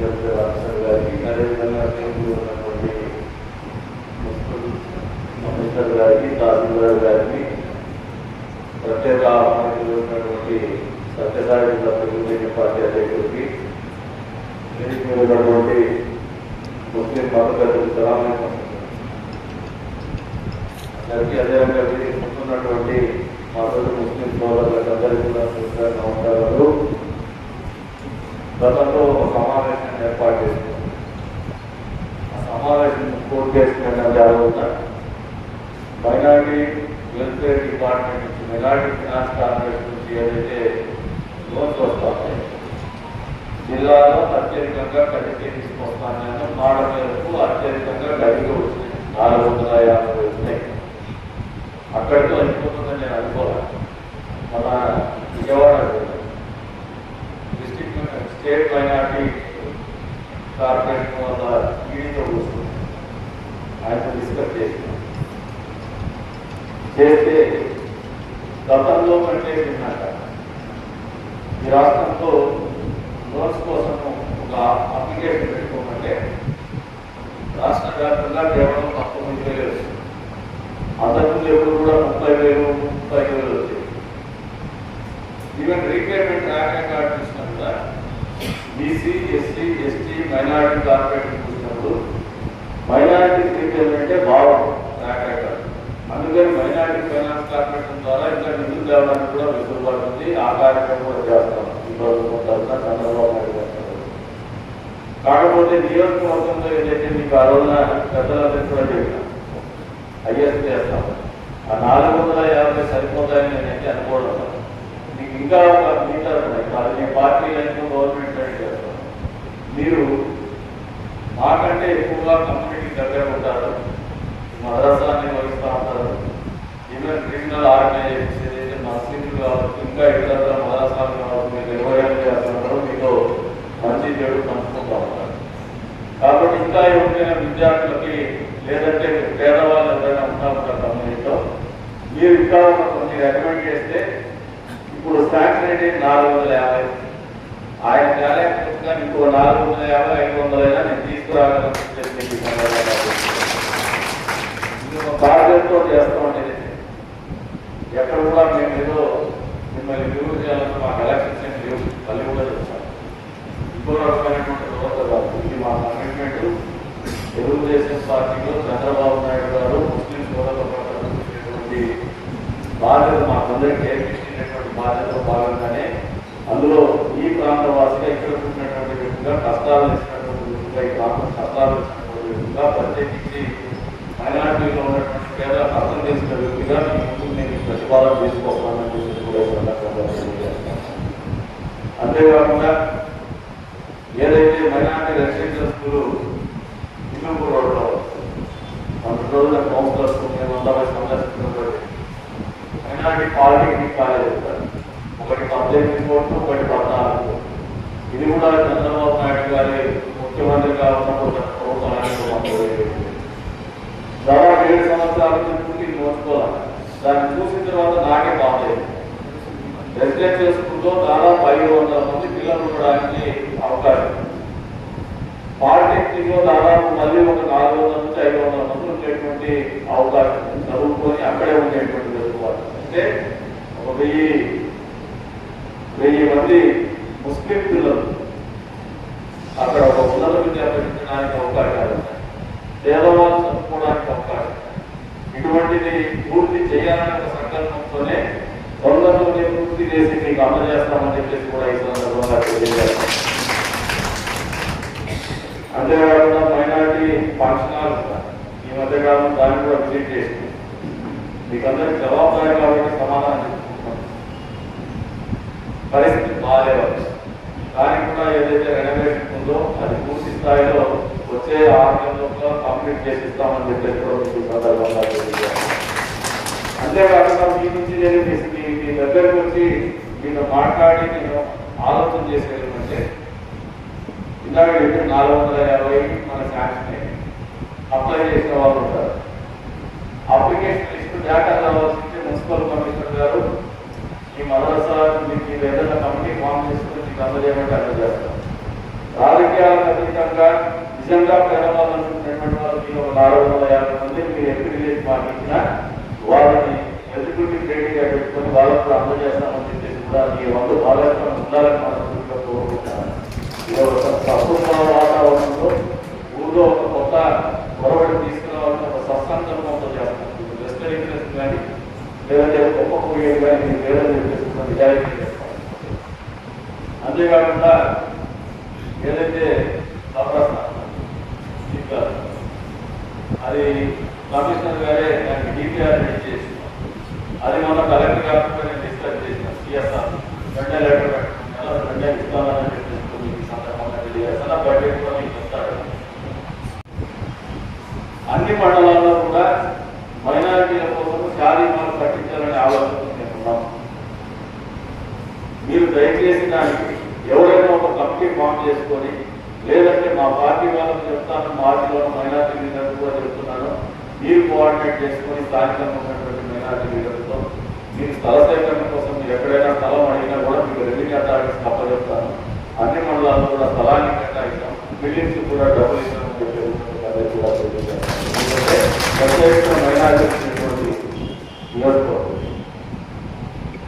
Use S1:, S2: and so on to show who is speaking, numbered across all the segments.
S1: కార్యక్రమానికి గారికి అదేవిధంగా టేబుల్ ఉన్నటువంటి కమిషనర్ గారికి తహసీల్దార్ గారికి ప్రత్యేక ఆహ్వానితులు ఉన్నటువంటి సత్యసాయి జిల్లా తెలుగుదేశం పార్టీ అధ్యక్షుడికి ఉన్నటువంటి ముస్లిం మతపేదలు సలాం అందరికీ అదేవిధంగా ముందున్నటువంటి మా ముస్లిం సోదరులకు అందరికీ కూడా నమస్కారాలు గతంలో ఏర్పాటు చేసుకున్నాం ఆ సమావేశం పూర్తి చేసుకున్న జాగ్రత్త మైనార్టీ వెల్ఫేర్ డిపార్ట్మెంట్ నుంచి మైనార్టీ ఫినాన్స్ కార్పొరేషన్ నుంచి ఏదైతే లోన్స్ వస్తాయి జిల్లాలో అత్యధికంగా కడితే తీసుకొస్తాను మాట కార్పొరేషన్ వల్ల ఈడీతో వస్తుంది ఆయనతో డిస్కస్ చేసినాం చేస్తే గతంలో కంటే విన్నాక ఈ రాష్ట్రంలో లోన్స్ కోసం ఒక అప్లికేషన్ పెట్టుకోమంటే రాష్ట్ర వ్యాప్తంగా కేవలం పంతొమ్మిది వేలు వస్తుంది అంతకుముందు ఎప్పుడు కూడా ముప్పై వేలు ముప్పై వేలు వచ్చాయి ఈవెన్ రీపేమెంట్ ట్రాక్ కార్డు చూసినా కూడా బీసీ ఎస్సీ మైనారిటీ కార్పొరేషన్ చూసినప్పుడు మైనారిటీ రీపేమెంటే బాగుంది ట్రాక్ అందుకని మైనారిటీ ఫైనాన్స్ కార్పొరేషన్ ద్వారా ఇంకా నిధులు తేవడానికి కూడా వెసులుబాటు ఉంది. ఆ కార్యక్రమం కూడా చేస్తాం. ఈ ప్రభుత్వం తరఫున చంద్రబాబు నాయుడు కాకపోతే నియోజకవర్గంలో ఏదైతే మీకు ఆ రోజున పెద్దలందరూ కూడా చెప్పిన ఐఎస్ చేస్తాం. ఆ నాలుగు వందల యాభై సరిపోతాయని నేనైతే అనుకోవడం మీకు ఇంకా ఒక మీటర్ ఉన్నాయి. మీ పార్టీ లైన్ గవర్నమెంట్ చేస్తాం. మీరు మాకంటే ఎక్కువగా కంపెనీకి దగ్గర ఉంటారు మదరసాన్ని వహిస్తూ ఉంటారు. ఈవెన్ క్రిమినల్ ఆర్గనైజేషన్స్ ఏదైతే మసీదులు కావచ్చు ఇంకా ఇతర మద్రాసాలు కావచ్చు మీరు నిర్వహణ చేస్తున్నారు మీతో మంచి చెడు పంచుకుంటూ ఉంటారు. కాబట్టి ఇంకా ఎవరికైనా విద్యార్థులకి లేదంటే పేదవాళ్ళు ఎవరైనా ఉంటా ఉంటారు కంపెనీతో మీరు ఇంకా కొంచెం కొన్ని రికమెండ్ చేస్తే ఇప్పుడు శాంక్షన్ అయితే నాలుగు వందల యాభై. ఆయన తేలేకపోతున్నా ఇంకో నాలుగు వందల యాభై ఐదు వందలైనా నేను తీసుకురాగలను చెప్పి ఈ సందర్భంగా బాధ్యతతో ఎక్కడ కూడా మేము ఏదో మిమ్మల్ని విలువ చేయాలని మాకు ఎలక్షన్స్ ఏం లేవు మళ్ళీ కూడా చెప్తాను ఇంకో రకమైనటువంటి వ్యవస్థ కాదు ఇది మా కమిట్మెంట్ తెలుగుదేశం పార్టీలో చంద్రబాబు నాయుడు గారు ముస్లిం సోదరుల పట్ల చూపినటువంటి బాధ్యత మాకందరికీ ఏర్పించినటువంటి బాధ్యతలో భాగంగానే అందులో ఈ ప్రాంత వాసిగా ఇక్కడ పుట్టినటువంటి వ్యక్తిగా కష్టాలు ఇచ్చినటువంటి వ్యక్తిగా ఈ ప్రాంతం కష్టాలు ఇచ్చినటువంటి వ్యక్తిగా ప్రత్యేకించి మైనార్టీలో ఉన్నటువంటి పేదలకు అర్థం చేసిన వ్యక్తిగా నేను ప్రతిపాదన చేసుకోవాలని చెప్పి కూడా అంతేకాకుండా ఏదైతే మైనార్టీ రెసిడెన్షియల్ స్కూల్ ఇన్నపూర్ రోడ్లో రెండు రోజుల కౌన్సిలర్స్ నేను అందరూ సందర్శించినటువంటి మైనార్టీ పాలిటెక్నిక్ కాలేజ్ ఒకటి పద్దెనిమిది కోట్లు ఒకటి పద్నాలుగు. ఇది కూడా చంద్రబాబు నాయుడు గారి ముఖ్యమంత్రిగా ఉన్నప్పుడు దాదాపు ఏడు సంవత్సరాల నుంచి పూర్తి నోచుకోవాలి దాన్ని చూసిన తర్వాత నాకే బాగలేదు రెసిడెన్షియల్ స్కూల్లో దాదాపు ఐదు వందల మంది పిల్లలు ఉండడానికి అవకాశం పాలిటెక్నిక్లో దాదాపు మళ్ళీ ఒక నాలుగు వందల నుంచి ఐదు వందల మంది ఉండేటువంటి అవకాశం చదువుకొని అక్కడే ఉండేటువంటి వెతుకోవాలి అంటే ఒక వెయ్యి వెయ్యి మంది ముస్లిం పిల్లలు. అక్కడ ఒక ఉన్నత విద్యార్థి పెట్టడానికి అవకాశాలు ఉన్నాయి పేదవాళ్ళు చదువుకోవడానికి అవకాశం ఇటువంటిది పూర్తి చేయాలనే ఒక సంకల్పంతోనే తొందరలోనే పూర్తి చేసి మీకు అందజేస్తామని చెప్పేసి కూడా ఈ సందర్భంగా తెలియజేస్తాం. అంతేకాకుండా మైనార్టీ ఫంక్షన్ ఈ మధ్యకాలం దాన్ని కూడా విజిట్ చేసింది. మీకు అందరికి జవాబుదారి కాబట్టి సమాధానం చెప్పుకుంటున్నాం. పరిస్థితి బాగాలేవచ్చు దానికి కూడా ఏదైతే రెనోవేషన్ ఉందో అది పూర్తి స్థాయిలో వచ్చే ఆరు నెలల్లో కంప్లీట్ చేసి ఇస్తామని చెప్పేసి కూడా మీకు సందర్భంగా అంతేకాకుండా మీ నుంచి నేను మీ మీ- దగ్గరకు వచ్చి మీతో మాట్లాడి నేను ఆలోచన చేసేది అంటే ఇందాక చెప్పిన నాలుగు వందల యాభై మన శాంక్షన్ అప్లై చేసిన వాళ్ళు ఉంటారు. అప్లికేషన్ లిస్ట్ డేటా రావాల్సింది మున్సిపల్ కమిషనర్ గారు. ఈ మదరసా మీకు ఏదైనా కమిటీ ఫామ్ చేసుకుని మీకు అందజేయమంటే అందజేస్తారు రాజకీయాలకు అతీతంగా నిజంగా పేదవాళ్ళనుకున్నటువంటి వాళ్ళకి ఒక నాలుగు వందల యాభై మంది మీరు ఎంపిక చేసి పాటించిన వాళ్ళని ఎగ్జిక్యూటివ్ ట్రైనింగ్ పెట్టుకొని వాళ్ళకు కూడా అందజేస్తామని చెప్పేసి కూడా మీ వంద భాగస్వామ్యం ఉండాలని మనస్ఫూర్తిగా కోరుకుంటున్నాను. ఒక ప్రస్తుత వాతావరణంలో ఊళ్ళో ఒక కొత్త పొరబడి తీసుకురావాలని ఒక సత్సంకల్పంతో చేస్తాం వెస్టర్ ఇంట్రెస్ట్ కానీ లేదంటే గొప్ప పోయేది కానీ మీరు లేదని చెప్పేసి నిజాయితీ చేస్తాం అంతేకాకుండా ఏదైతే నవరత్న ఇంకా అది కమిషనర్ గారే దానికి డిపిఆర్ రెడీ చేసి అది మన కలెక్టర్ గారితో నేను డిస్కస్ చేసిన సిఎస్ఆర్ రెండే లెటర్ పెట్టుకున్నాను రెండే ఇస్తానని చెప్పి సందర్భంగా తెలియజేస్తాను బడ్జెట్ కూడా మీకు ఇస్తాడు అన్ని మండలాల్లో కూడా మైనారిటీల కోసం శారీమాలు కట్టించాలనే ఆలోచన మేము ఉన్నాం మీరు దయచేసి దానికి ఎవరైనా ఒక కమిటీ ఫామ్ చేసుకొని లేదంటే మా పార్టీ వాళ్ళకి చెప్తాను మా పార్టీలో మైనార్టీ లీడర్స్ కూడా చెప్తున్నాను మీరు కోఆర్డినేట్ చేసుకొని స్థానికంగా ఉన్నటువంటి మైనార్టీ లీడర్స్తో మీరు స్థల సేకరణ కోసం మీరు ఎక్కడైనా స్థలం అడిగినా కూడా మీకు రెవెన్యూ అథారిటీస్ తప్పచెప్తాను అన్ని మండలాల్లో కూడా స్థలాన్ని కేటాయిస్తాం. బిల్డింగ్స్ కూడా డబ్బులు ఇస్తామని చెప్పి అదే కూడా ప్రత్యేకంగా మైనార్టీ నియోజకవర్గం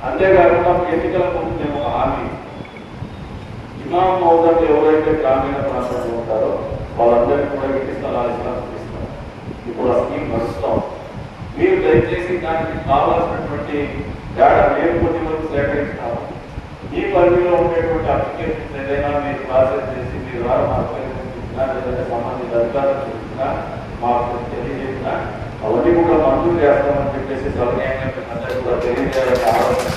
S1: అంతేకాకుండా ఎన్నికల ముందు మేము ఒక హామీ ఇమాం మౌదంలో ఎవరైతే గ్రామీణ ప్రాంతంలో ఉంటారో వాళ్ళందరికీ కూడా ఇంటి స్థలాలు ఇస్తాం ఇస్తాం? ఇప్పుడు ఆ స్కీమ్ నడుస్తాం మీరు దయచేసి దానికి కావాల్సినటువంటి డేటా మేము కొన్ని వరకు సేకరిస్తాము. ఈ పరిధిలో ఉండేటువంటి అప్లికేషన్స్ ఏదైనా మీరు ప్రాసెస్ చేసి మీ ద్వారా మాకు తెలియజేసినా లేదంటే సంబంధిత అధికారులు చూసినా మాకు తెలియజేసినా అవన్నీ కూడా మంజూరు చేస్తామని చెప్పేసి సౌకర్యంగా కూడా తెలియజేయాలని ఆలోచన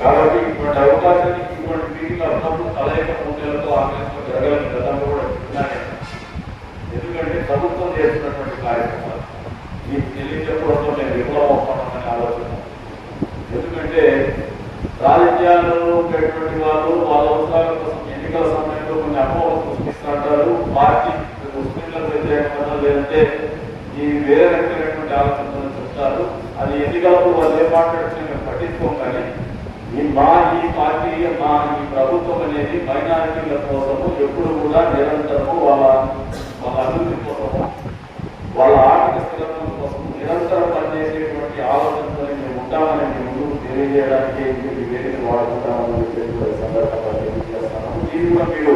S1: కాబట్టి ఇటువంటి అవకాశాన్ని ఇటువంటి మీటింగ్ అప్పుడప్పుడు కలయిక మూటలతో ఆంగ్లంలో జరగాలని గతంలో కూడా చెప్తున్నాను ప్రభుత్వం చేస్తున్నటువంటి కార్యక్రమాలు. మీకు తెలియజెప్పడంతో నేను విఫలమవుతానని ఆలోచన ఎందుకంటే రాజకీయాల్లో ఉండేటువంటి వాళ్ళు వాళ్ళ అవసరాల కోసం ఎన్నికల సమయంలో కొన్ని అపోహలు సృష్టిస్తుంటారు. పార్టీ ముస్లింలకు వ్యతిరేకంగా లేదంటే ఈ వేరే రకమైనటువంటి ఆలోచనలు చెప్తారు. అది ఎన్నికలకు వాళ్ళు ఏం మాట్లాడితే మేము పట్టించుకోం కానీ ఈ మా ఈ పార్టీ మా ఈ ప్రభుత్వం అనేది మైనారిటీల కోసము ఎప్పుడు కూడా నిరంతరము వాళ్ళ వాళ్ళ అభివృద్ధి వాళ్ళ ఆర్థిక స్థిరత్వం కోసం నిరంతరం పనిచేసేటువంటి ఆలోచనతో మేము ఉంటామని మీ ముందుకు తెలియజేయడానికి మీరు వేదిక వాడుకుంటామని చెప్పేసి సందర్భంగా తెలియజేస్తాను మీరు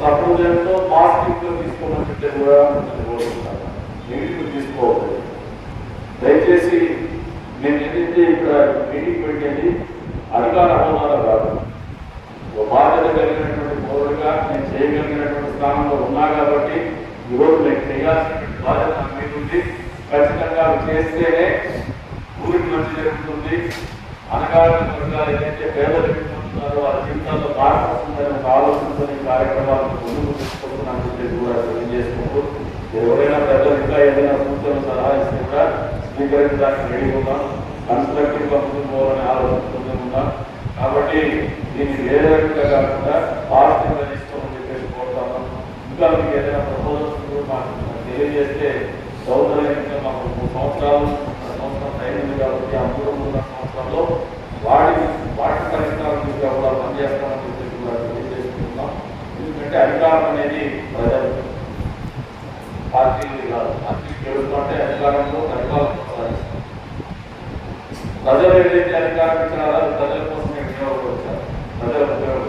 S1: సహృదయంతో పాజిటివ్ తీసుకోమని చెప్పి కూడా నేను కోరుకుంటాను నెగిటివ్ తీసుకోవద్దు దయచేసి నేను ఏదైతే ఇక్కడ మీటింగ్ పెట్టేది అధికార అవమానం కాదు బాధ్యత కలిగినటువంటి పౌరుడిగా నేను చేయగలిగినటువంటి స్థానంలో ఉన్నా కాబట్టి ఈరోజు నేను చేయాల్సిన బాధ్యత నా మీద ఉంది. ఖచ్చితంగా చేస్తేనే ఊరికి మంచి జరుగుతుంది. అనగారిన వర్గాలు ఏదైతే పేదలు ఎదుర్కొంటున్నారో వాళ్ళ జీవితాల్లో మార్పు వస్తుందనే ఒక ఆలోచనతో ఈ కార్యక్రమాలను ముందుకు తీసుకొస్తున్నాను చెప్పేసి కూడా తెలియజేసుకుంటూ ఎవరైనా పెద్దలు ఇంకా ఏదైనా సూచనలు సలహా ఇస్తే కూడా స్వీకరించడానికి రెడీ ఉన్నాం కన్స్ట్రక్టివ్గా ముందుకు పోవాలని ఆలోచనతో ఉన్నాం. కాబట్టి దీన్ని వేరే రకంగా కాకుండా పాజిటివ్ చెప్పేసి కోరుతాను ఇంకా మీకు ఏదైనా ప్రపోజల్స్ మాకు తెలియజేస్తే సౌకర్యంగా మాకు మూడు సంవత్సరాలు సంవత్సరం కాబట్టి ఆ మూడు సంవత్సరాల్లో వాడి వాటి పరిష్కారం కూడా పనిచేస్తామని చెప్పేసి కూడా ఎందుకంటే అధికారం అనేది ప్రజలు పార్టీలు కాదు పార్టీ గెలుస్తుంటే అధికారంలో పరిపాలన కొనసాగిస్తాం ప్రజలు ఏదైతే అధికారం ఇచ్చినారో ప్రజల కోసమే ఉపయోగపడతారు ప్రజలు ఉపయోగపడతారు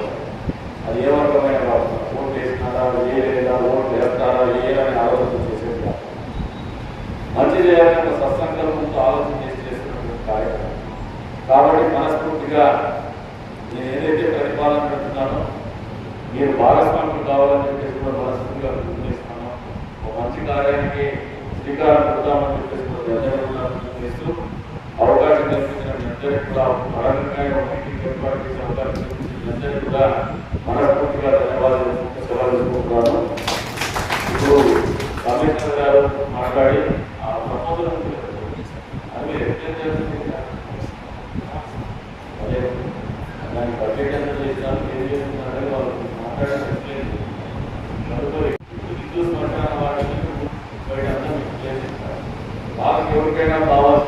S1: అది ఏ వర్గమైన వాళ్ళు ఓటు వేసినారా ఏ లేదా? ఓట్లు వేస్తారా ఏదని ఆలోచన చేసేది మంచి చేయాలని సత్సంకల్పంతో ఆలోచన చేసి చేస్తున్నటువంటి కార్యక్రమం. కాబట్టి మనస్ఫూర్తిగా నేను ఏదైతే పరిపాలన పెడుతున్నానో మీరు భాగస్వాములు కావాలని చెప్పేసి కూడా మనస్ఫూర్తిగా పిలుపునిస్తాను ఒక మంచి కార్యానికి శ్రీకారం పెడతామని చెప్పేసి కూడా మీ అవకాశం కల్పించిన మీ కూడా పరంగా ఏర్పాటు చేసే అవకాశం కూడా మనస్ఫూర్తిగా ధన్యవాదాలు సెలవు తీసుకుంటున్నాను ఇప్పుడు కమిషనర్ గారు మాట్లాడి ఆ చేస్తుంది అదే బడ్జెట్ ఎంత ఏం వాళ్ళు విద్యుత్ బయట వాళ్ళకి ఎవరికైనా కావాలి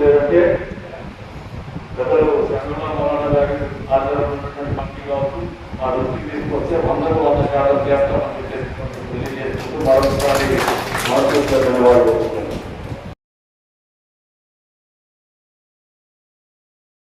S1: consideración